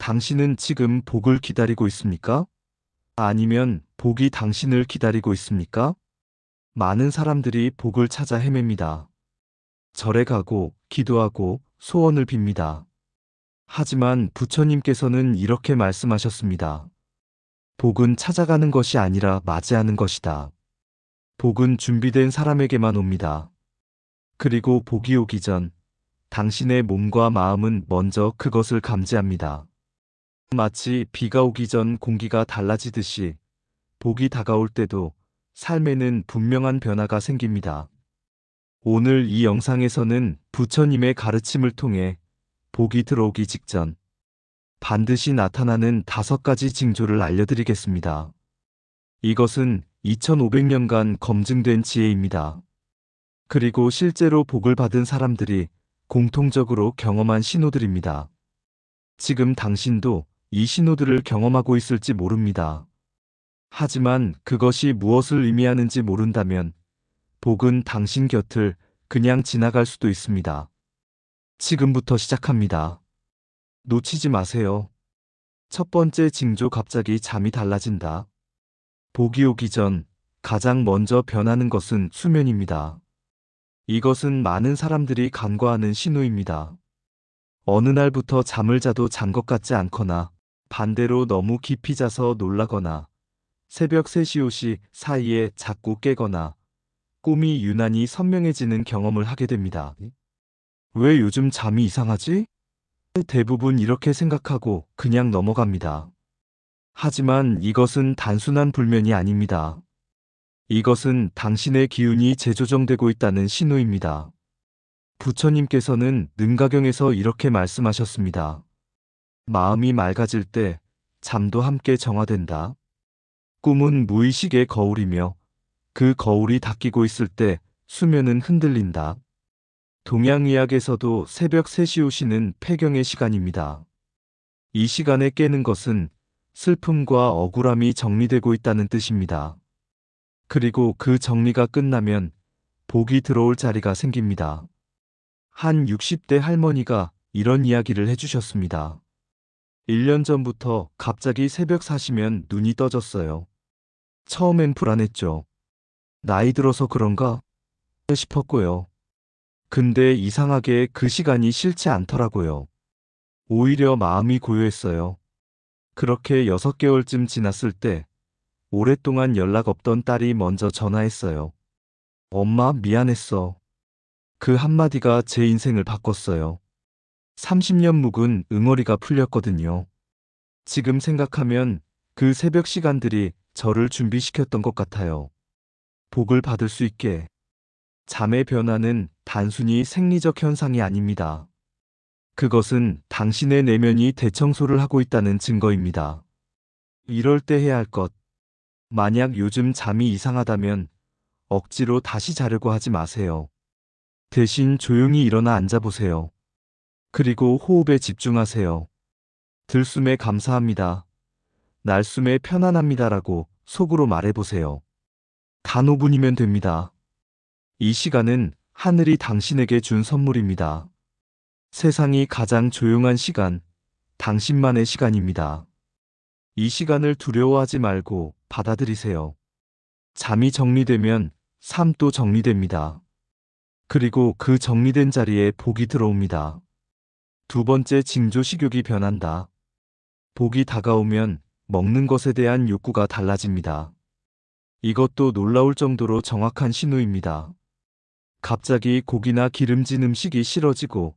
당신은 지금 복을 기다리고 있습니까? 아니면 복이 당신을 기다리고 있습니까? 많은 사람들이 복을 찾아 헤맵니다. 절에 가고 기도하고 소원을 빕니다. 하지만 부처님께서는 이렇게 말씀하셨습니다. 복은 찾아가는 것이 아니라 맞이하는 것이다. 복은 준비된 사람에게만 옵니다. 그리고 복이 오기 전 당신의 몸과 마음은 먼저 그것을 감지합니다. 마치 비가 오기 전 공기가 달라지듯이 복이 다가올 때도 삶에는 분명한 변화가 생깁니다. 오늘 이 영상에서는 부처님의 가르침을 통해 복이 들어오기 직전 반드시 나타나는 다섯 가지 징조를 알려드리겠습니다. 이것은 2500년간 검증된 지혜입니다. 그리고 실제로 복을 받은 사람들이 공통적으로 경험한 신호들입니다. 지금 당신도 이 신호들을 경험하고 있을지 모릅니다. 하지만 그것이 무엇을 의미하는지 모른다면 복은 당신 곁을 그냥 지나갈 수도 있습니다. 지금부터 시작합니다. 놓치지 마세요. 첫 번째 징조 갑자기 잠이 달라진다. 복이 오기 전 가장 먼저 변하는 것은 수면입니다. 이것은 많은 사람들이 간과하는 신호입니다. 어느 날부터 잠을 자도 잔 것 같지 않거나 반대로 너무 깊이 자서 놀라거나 새벽 3시 5시 사이에 자꾸 깨거나 꿈이 유난히 선명해지는 경험을 하게 됩니다. 왜 요즘 잠이 이상하지? 대부분 이렇게 생각하고 그냥 넘어갑니다. 하지만 이것은 단순한 불면이 아닙니다. 이것은 당신의 기운이 재조정되고 있다는 신호입니다. 부처님께서는 능가경에서 이렇게 말씀하셨습니다. 마음이 맑아질 때 잠도 함께 정화된다. 꿈은 무의식의 거울이며 그 거울이 닦이고 있을 때 수면은 흔들린다. 동양의학에서도 새벽 3시 5시는 폐경의 시간입니다. 이 시간에 깨는 것은 슬픔과 억울함이 정리되고 있다는 뜻입니다. 그리고 그 정리가 끝나면 복이 들어올 자리가 생깁니다. 한 60대 할머니가 이런 이야기를 해주셨습니다. 1년 전부터 갑자기 새벽 4시면 눈이 떠졌어요. 처음엔 불안했죠. 나이 들어서 그런가? 싶었고요. 근데 이상하게 그 시간이 싫지 않더라고요. 오히려 마음이 고요했어요. 그렇게 6개월쯤 지났을 때 오랫동안 연락 없던 딸이 먼저 전화했어요. 엄마 미안했어. 그 한마디가 제 인생을 바꿨어요. 30년 묵은 응어리가 풀렸거든요. 지금 생각하면 그 새벽 시간들이 저를 준비시켰던 것 같아요. 복을 받을 수 있게. 잠의 변화는 단순히 생리적 현상이 아닙니다. 그것은 당신의 내면이 대청소를 하고 있다는 증거입니다. 이럴 때 해야 할 것. 만약 요즘 잠이 이상하다면 억지로 다시 자려고 하지 마세요. 대신 조용히 일어나 앉아보세요. 그리고 호흡에 집중하세요. 들숨에 감사합니다. 날숨에 편안합니다라고 속으로 말해보세요. 단 5분이면 됩니다. 이 시간은 하늘이 당신에게 준 선물입니다. 세상이 가장 조용한 시간, 당신만의 시간입니다. 이 시간을 두려워하지 말고 받아들이세요. 잠이 정리되면 삶도 정리됩니다. 그리고 그 정리된 자리에 복이 들어옵니다. 두 번째 징조 식욕이 변한다. 복이 다가오면 먹는 것에 대한 욕구가 달라집니다. 이것도 놀라울 정도로 정확한 신호입니다. 갑자기 고기나 기름진 음식이 싫어지고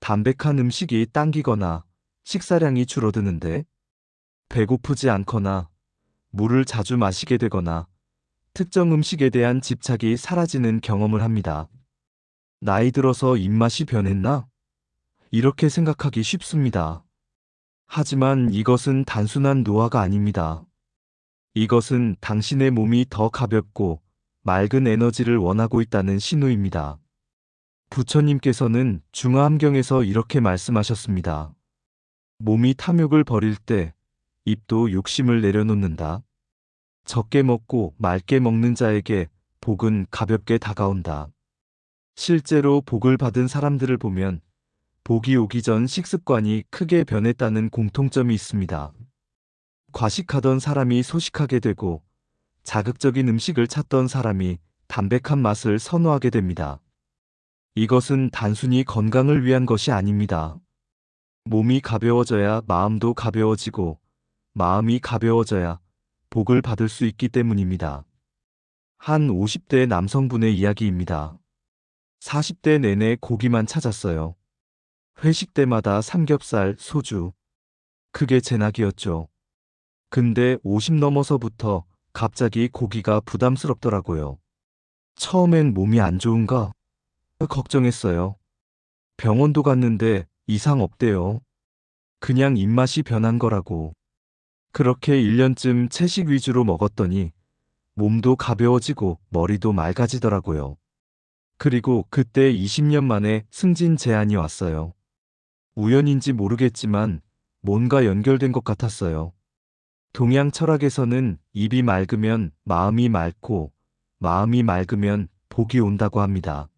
담백한 음식이 당기거나 식사량이 줄어드는데 배고프지 않거나 물을 자주 마시게 되거나 특정 음식에 대한 집착이 사라지는 경험을 합니다. 나이 들어서 입맛이 변했나? 이렇게 생각하기 쉽습니다. 하지만 이것은 단순한 노화가 아닙니다. 이것은 당신의 몸이 더 가볍고 맑은 에너지를 원하고 있다는 신호입니다. 부처님께서는 중화함경에서 이렇게 말씀하셨습니다. 몸이 탐욕을 버릴 때 입도 욕심을 내려놓는다. 적게 먹고 맑게 먹는 자에게 복은 가볍게 다가온다. 실제로 복을 받은 사람들을 보면 복이 오기 전 식습관이 크게 변했다는 공통점이 있습니다. 과식하던 사람이 소식하게 되고 자극적인 음식을 찾던 사람이 담백한 맛을 선호하게 됩니다. 이것은 단순히 건강을 위한 것이 아닙니다. 몸이 가벼워져야 마음도 가벼워지고 마음이 가벼워져야 복을 받을 수 있기 때문입니다. 한 50대 남성분의 이야기입니다. 40대 내내 고기만 찾았어요. 회식 때마다 삼겹살, 소주. 그게 제 낙이었죠. 근데 50 넘어서부터 갑자기 고기가 부담스럽더라고요. 처음엔 몸이 안 좋은가? 걱정했어요. 병원도 갔는데 이상 없대요. 그냥 입맛이 변한 거라고. 그렇게 1년쯤 채식 위주로 먹었더니 몸도 가벼워지고 머리도 맑아지더라고요. 그리고 그때 20년 만에 승진 제안이 왔어요. 우연인지 모르겠지만 뭔가 연결된 것 같았어요. 동양 철학에서는 입이 맑으면 마음이 맑고 마음이 맑으면 복이 온다고 합니다.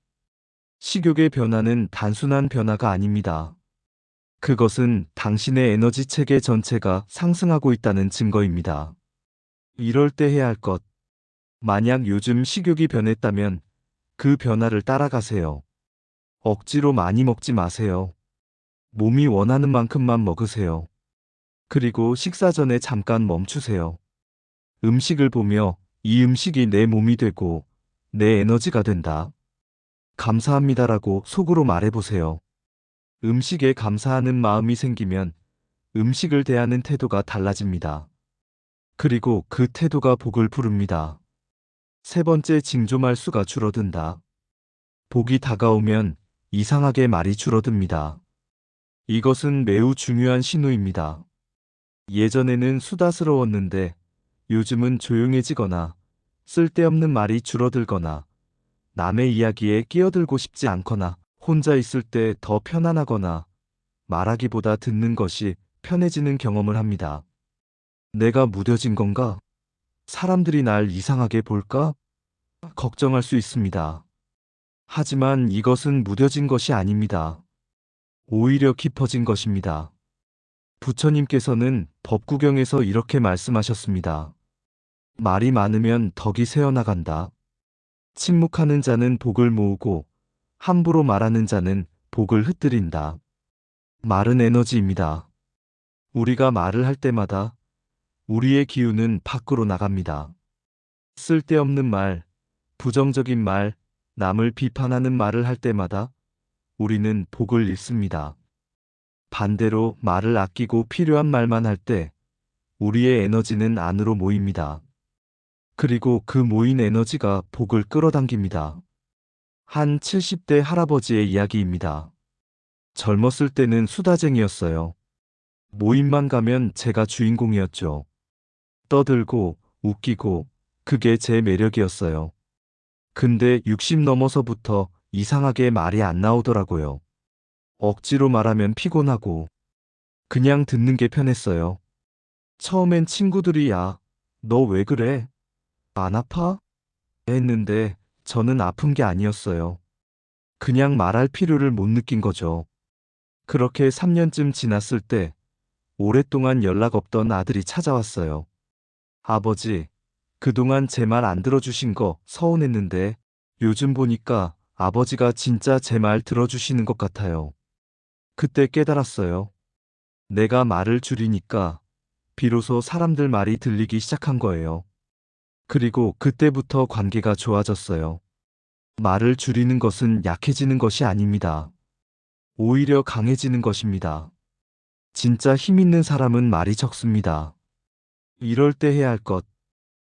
식욕의 변화는 단순한 변화가 아닙니다. 그것은 당신의 에너지 체계 전체가 상승하고 있다는 증거입니다. 이럴 때 해야 할 것. 만약 요즘 식욕이 변했다면 그 변화를 따라가세요. 억지로 많이 먹지 마세요. 몸이 원하는 만큼만 먹으세요. 그리고 식사 전에 잠깐 멈추세요. 음식을 보며 이 음식이 내 몸이 되고 내 에너지가 된다. 감사합니다라고 속으로 말해보세요. 음식에 감사하는 마음이 생기면 음식을 대하는 태도가 달라집니다. 그리고 그 태도가 복을 부릅니다. 세 번째 징조말 수가 줄어든다. 복이 다가오면 이상하게 말이 줄어듭니다. 이것은 매우 중요한 신호입니다. 예전에는 수다스러웠는데 요즘은 조용해지거나 쓸데없는 말이 줄어들거나 남의 이야기에 끼어들고 싶지 않거나 혼자 있을 때 더 편안하거나 말하기보다 듣는 것이 편해지는 경험을 합니다. 내가 무뎌진 건가? 사람들이 날 이상하게 볼까? 걱정할 수 있습니다. 하지만 이것은 무뎌진 것이 아닙니다. 오히려 깊어진 것입니다. 부처님께서는 법구경에서 이렇게 말씀하셨습니다. 말이 많으면 덕이 새어나간다. 침묵하는 자는 복을 모으고 함부로 말하는 자는 복을 흩뜨린다. 말은 에너지입니다. 우리가 말을 할 때마다 우리의 기운은 밖으로 나갑니다. 쓸데없는 말, 부정적인 말, 남을 비판하는 말을 할 때마다 우리는 복을 잃습니다. 반대로 말을 아끼고 필요한 말만 할 때 우리의 에너지는 안으로 모입니다. 그리고 그 모인 에너지가 복을 끌어당깁니다. 한 70대 할아버지의 이야기입니다. 젊었을 때는 수다쟁이였어요. 모임만 가면 제가 주인공이었죠. 떠들고 웃기고 그게 제 매력이었어요. 근데 60 넘어서부터 이상하게 말이 안 나오더라고요. 억지로 말하면 피곤하고 그냥 듣는 게 편했어요. 처음엔 친구들이 야, 너 왜 그래? 안 아파? 했는데 저는 아픈 게 아니었어요. 그냥 말할 필요를 못 느낀 거죠. 그렇게 3년쯤 지났을 때 오랫동안 연락 없던 아들이 찾아왔어요. 아버지, 그동안 제 말 안 들어주신 거 서운했는데 요즘 보니까 아버지가 진짜 제 말 들어주시는 것 같아요. 그때 깨달았어요. 내가 말을 줄이니까 비로소 사람들 말이 들리기 시작한 거예요. 그리고 그때부터 관계가 좋아졌어요. 말을 줄이는 것은 약해지는 것이 아닙니다. 오히려 강해지는 것입니다. 진짜 힘 있는 사람은 말이 적습니다. 이럴 때 해야 할 것.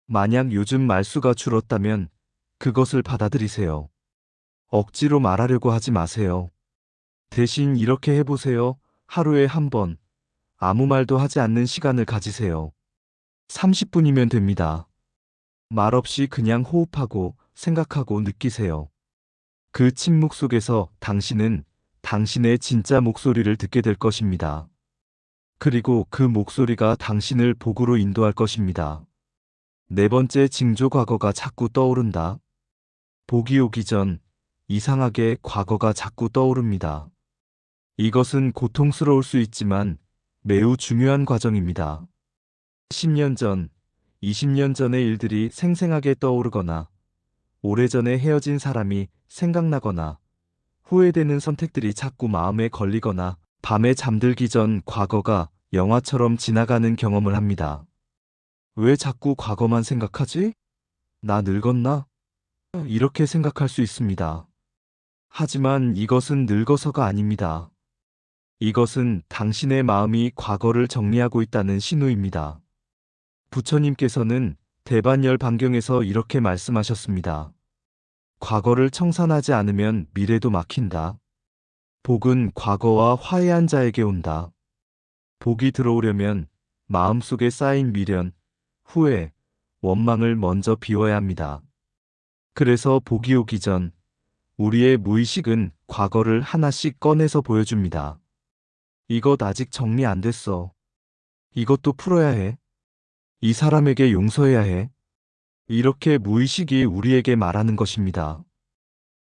만약 요즘 말수가 줄었다면 그것을 받아들이세요. 억지로 말하려고 하지 마세요. 대신 이렇게 해보세요. 하루에 한 번. 아무 말도 하지 않는 시간을 가지세요. 30분이면 됩니다. 말없이 그냥 호흡하고 생각하고 느끼세요. 그 침묵 속에서 당신은 당신의 진짜 목소리를 듣게 될 것입니다. 그리고 그 목소리가 당신을 복으로 인도할 것입니다. 네 번째 징조 과거가 자꾸 떠오른다. 복이 오기 전 이상하게 과거가 자꾸 떠오릅니다. 이것은 고통스러울 수 있지만 매우 중요한 과정입니다. 10년 전, 20년 전의 일들이 생생하게 떠오르거나 오래전에 헤어진 사람이 생각나거나 후회되는 선택들이 자꾸 마음에 걸리거나 밤에 잠들기 전 과거가 영화처럼 지나가는 경험을 합니다. 왜 자꾸 과거만 생각하지? 나 늙었나? 이렇게 생각할 수 있습니다. 하지만 이것은 늙어서가 아닙니다. 이것은 당신의 마음이 과거를 정리하고 있다는 신호입니다. 부처님께서는 대반열 반경에서 이렇게 말씀하셨습니다. 과거를 청산하지 않으면 미래도 막힌다. 복은 과거와 화해한 자에게 온다. 복이 들어오려면 마음속에 쌓인 미련, 후회, 원망을 먼저 비워야 합니다. 그래서 복이 오기 전 우리의 무의식은 과거를 하나씩 꺼내서 보여줍니다. 이것 아직 정리 안 됐어. 이것도 풀어야 해. 이 사람에게 용서해야 해. 이렇게 무의식이 우리에게 말하는 것입니다.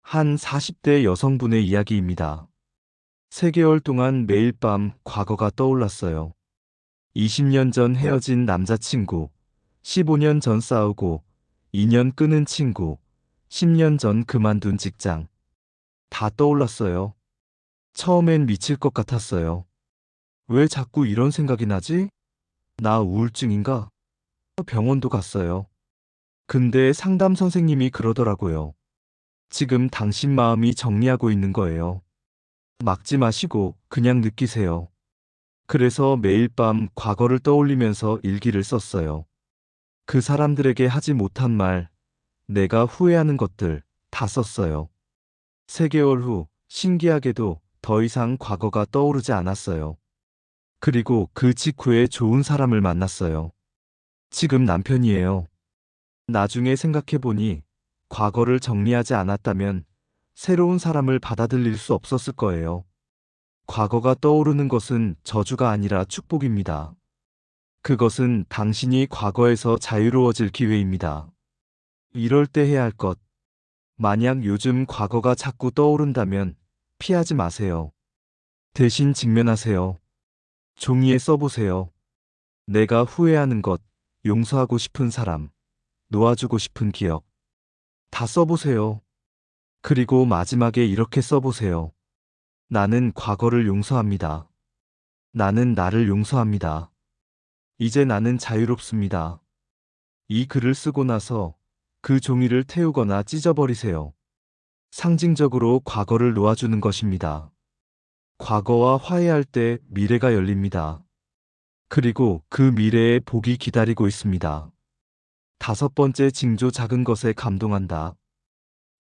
한 40대 여성분의 이야기입니다. 3개월 동안 매일 밤 과거가 떠올랐어요. 20년 전 헤어진 남자친구, 15년 전 싸우고 2년 끊은 친구, 10년 전 그만둔 직장. 다 떠올랐어요. 처음엔 미칠 것 같았어요. 왜 자꾸 이런 생각이 나지? 나 우울증인가? 병원도 갔어요. 근데 상담 선생님이 그러더라고요. 지금 당신 마음이 정리하고 있는 거예요. 막지 마시고 그냥 느끼세요. 그래서 매일 밤 과거를 떠올리면서 일기를 썼어요. 그 사람들에게 하지 못한 말, 내가 후회하는 것들 다 썼어요. 3개월 후 신기하게도 더 이상 과거가 떠오르지 않았어요. 그리고 그 직후에 좋은 사람을 만났어요. 지금 남편이에요. 나중에 생각해보니 과거를 정리하지 않았다면 새로운 사람을 받아들일 수 없었을 거예요. 과거가 떠오르는 것은 저주가 아니라 축복입니다. 그것은 당신이 과거에서 자유로워질 기회입니다. 이럴 때 해야 할 것. 만약 요즘 과거가 자꾸 떠오른다면 피하지 마세요. 대신 직면하세요. 종이에 써보세요. 내가 후회하는 것, 용서하고 싶은 사람, 놓아주고 싶은 기억. 다 써보세요. 그리고 마지막에 이렇게 써보세요. 나는 과거를 용서합니다. 나는 나를 용서합니다. 이제 나는 자유롭습니다. 이 글을 쓰고 나서 그 종이를 태우거나 찢어버리세요. 상징적으로 과거를 놓아주는 것입니다. 과거와 화해할 때 미래가 열립니다. 그리고 그 미래에 복이 기다리고 있습니다. 다섯 번째 징조 작은 것에 감동한다.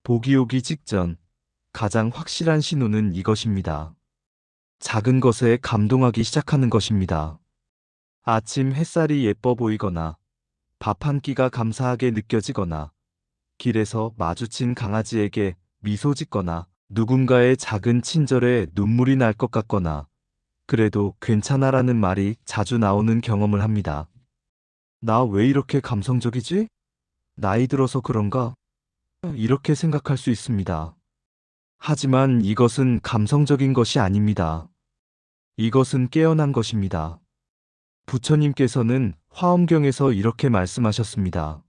복이 오기 직전 가장 확실한 신호는 이것입니다. 작은 것에 감동하기 시작하는 것입니다. 아침 햇살이 예뻐 보이거나 밥 한 끼가 감사하게 느껴지거나 길에서 마주친 강아지에게 미소 짓거나 누군가의 작은 친절에 눈물이 날 것 같거나 그래도 괜찮아라는 말이 자주 나오는 경험을 합니다. 나 왜 이렇게 감성적이지? 나이 들어서 그런가? 이렇게 생각할 수 있습니다. 하지만 이것은 감성적인 것이 아닙니다. 이것은 깨어난 것입니다. 부처님께서는 화엄경에서 이렇게 말씀하셨습니다.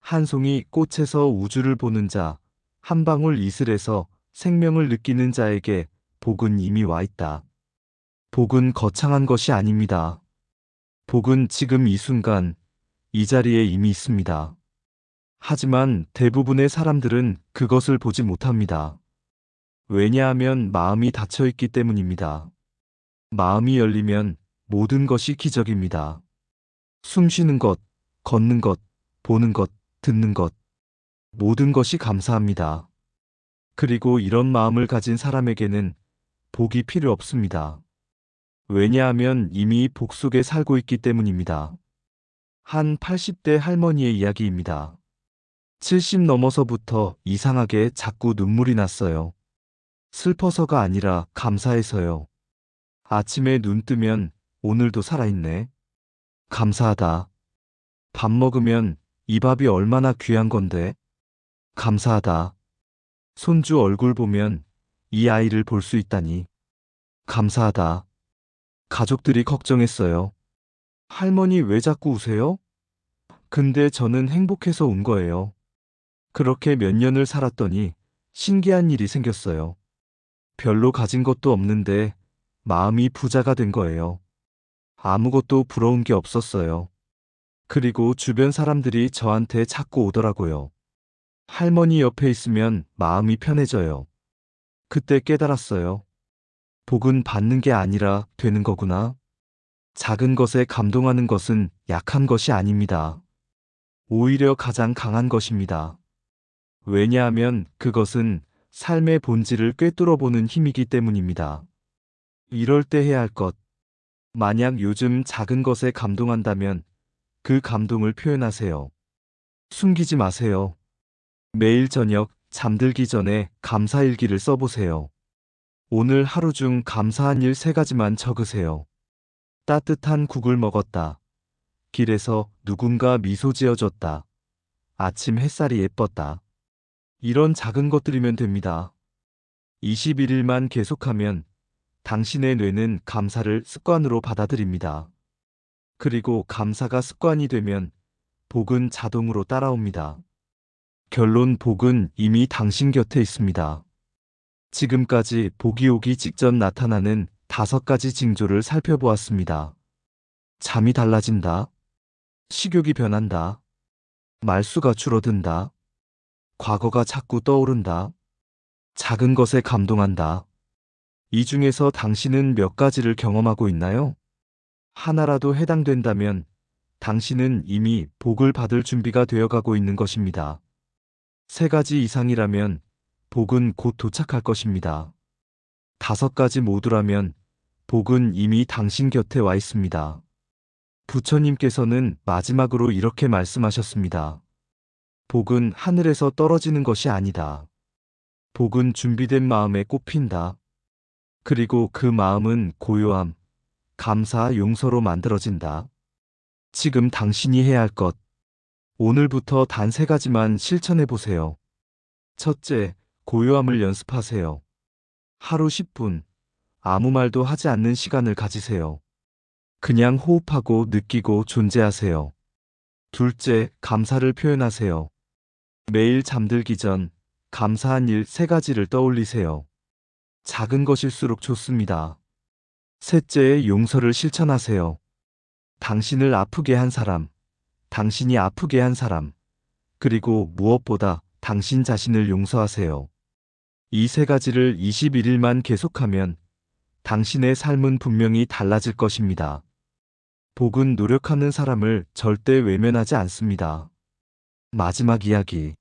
한 송이 꽃에서 우주를 보는 자, 한 방울 이슬에서 생명을 느끼는 자에게 복은 이미 와 있다. 복은 거창한 것이 아닙니다. 복은 지금 이 순간, 이 자리에 이미 있습니다. 하지만 대부분의 사람들은 그것을 보지 못합니다. 왜냐하면 마음이 닫혀 있기 때문입니다. 마음이 열리면 모든 것이 기적입니다. 숨 쉬는 것, 걷는 것, 보는 것, 듣는 것, 모든 것이 감사합니다. 그리고 이런 마음을 가진 사람에게는 복이 필요 없습니다. 왜냐하면 이미 복 속에 살고 있기 때문입니다. 한 80대 할머니의 이야기입니다. 70 넘어서부터 이상하게 자꾸 눈물이 났어요. 슬퍼서가 아니라 감사해서요. 아침에 눈 뜨면 오늘도 살아있네. 감사하다. 밥 먹으면 이 밥이 얼마나 귀한 건데. 감사하다. 손주 얼굴 보면 이 아이를 볼 수 있다니. 감사하다. 가족들이 걱정했어요. 할머니 왜 자꾸 우세요? 근데 저는 행복해서 운 거예요. 그렇게 몇 년을 살았더니 신기한 일이 생겼어요. 별로 가진 것도 없는데 마음이 부자가 된 거예요. 아무것도 부러운 게 없었어요. 그리고 주변 사람들이 저한테 자꾸 오더라고요. 할머니 옆에 있으면 마음이 편해져요. 그때 깨달았어요. 복은 받는 게 아니라 되는 거구나. 작은 것에 감동하는 것은 약한 것이 아닙니다. 오히려 가장 강한 것입니다. 왜냐하면 그것은 삶의 본질을 꿰뚫어 보는 힘이기 때문입니다. 이럴 때 해야 할 것. 만약 요즘 작은 것에 감동한다면 그 감동을 표현하세요. 숨기지 마세요. 매일 저녁 잠들기 전에 감사일기를 써보세요. 오늘 하루 중 감사한 일 세 가지만 적으세요. 따뜻한 국을 먹었다. 길에서 누군가 미소 지어줬다. 아침 햇살이 예뻤다. 이런 작은 것들이면 됩니다. 21일만 계속하면 당신의 뇌는 감사를 습관으로 받아들입니다. 그리고 감사가 습관이 되면 복은 자동으로 따라옵니다. 결론 복은 이미 당신 곁에 있습니다. 지금까지 복이 오기 직전 나타나는 다섯 가지 징조를 살펴보았습니다. 잠이 달라진다. 식욕이 변한다. 말수가 줄어든다. 과거가 자꾸 떠오른다. 작은 것에 감동한다. 이 중에서 당신은 몇 가지를 경험하고 있나요? 하나라도 해당된다면 당신은 이미 복을 받을 준비가 되어가고 있는 것입니다. 세 가지 이상이라면 복은 곧 도착할 것입니다. 다섯 가지 모두라면 복은 이미 당신 곁에 와 있습니다. 부처님께서는 마지막으로 이렇게 말씀하셨습니다. 복은 하늘에서 떨어지는 것이 아니다. 복은 준비된 마음에 꽃핀다. 그리고 그 마음은 고요함, 감사, 용서로 만들어진다. 지금 당신이 해야 할 것. 오늘부터 단 세 가지만 실천해 보세요. 첫째, 고요함을 연습하세요. 하루 10분, 아무 말도 하지 않는 시간을 가지세요. 그냥 호흡하고 느끼고 존재하세요. 둘째, 감사를 표현하세요. 매일 잠들기 전 감사한 일 세 가지를 떠올리세요. 작은 것일수록 좋습니다. 셋째, 용서를 실천하세요. 당신을 아프게 한 사람, 당신이 아프게 한 사람, 그리고 무엇보다 당신 자신을 용서하세요. 이 세 가지를 21일만 계속하면 당신의 삶은 분명히 달라질 것입니다. 복은 노력하는 사람을 절대 외면하지 않습니다. 마지막 이야기.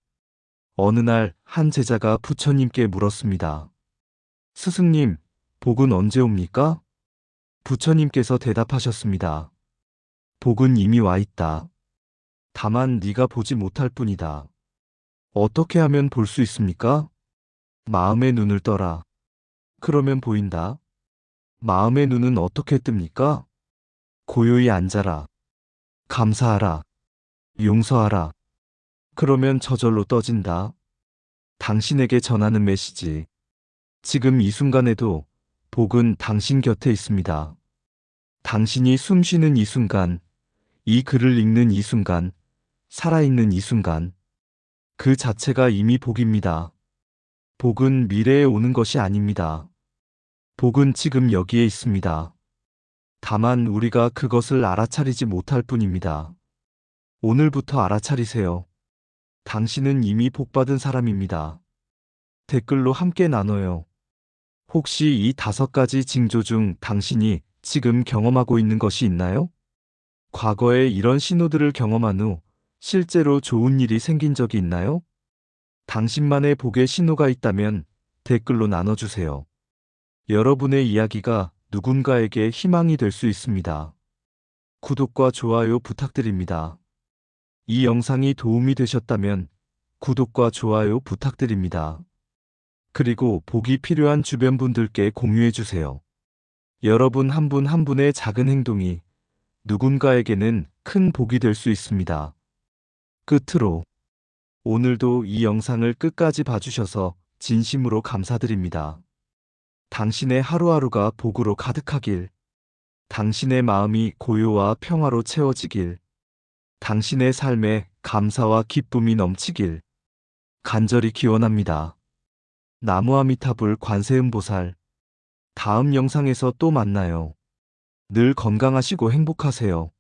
어느 날 한 제자가 부처님께 물었습니다. 스승님, 복은 언제 옵니까? 부처님께서 대답하셨습니다. 복은 이미 와 있다. 다만 네가 보지 못할 뿐이다. 어떻게 하면 볼 수 있습니까? 마음의 눈을 떠라. 그러면 보인다. 마음의 눈은 어떻게 뜹니까? 고요히 앉아라. 감사하라. 용서하라. 그러면 저절로 떠진다. 당신에게 전하는 메시지. 지금 이 순간에도 복은 당신 곁에 있습니다. 당신이 숨 쉬는 이 순간, 이 글을 읽는 이 순간, 살아있는 이 순간, 그 자체가 이미 복입니다. 복은 미래에 오는 것이 아닙니다. 복은 지금 여기에 있습니다. 다만 우리가 그것을 알아차리지 못할 뿐입니다. 오늘부터 알아차리세요. 당신은 이미 복받은 사람입니다. 댓글로 함께 나눠요. 혹시 이 다섯 가지 징조 중 당신이 지금 경험하고 있는 것이 있나요? 과거에 이런 신호들을 경험한 후 실제로 좋은 일이 생긴 적이 있나요? 당신만의 복의 신호가 있다면 댓글로 나눠주세요. 여러분의 이야기가 누군가에게 희망이 될 수 있습니다. 구독과 좋아요 부탁드립니다. 이 영상이 도움이 되셨다면 구독과 좋아요 부탁드립니다. 그리고 복이 필요한 주변 분들께 공유해 주세요. 여러분 한 분 한 분의 작은 행동이 누군가에게는 큰 복이 될 수 있습니다. 끝으로 오늘도 이 영상을 끝까지 봐주셔서 진심으로 감사드립니다. 당신의 하루하루가 복으로 가득하길. 당신의 마음이 고요와 평화로 채워지길. 당신의 삶에 감사와 기쁨이 넘치길. 간절히 기원합니다. 나무아미타불 관세음보살. 다음 영상에서 또 만나요. 늘 건강하시고 행복하세요.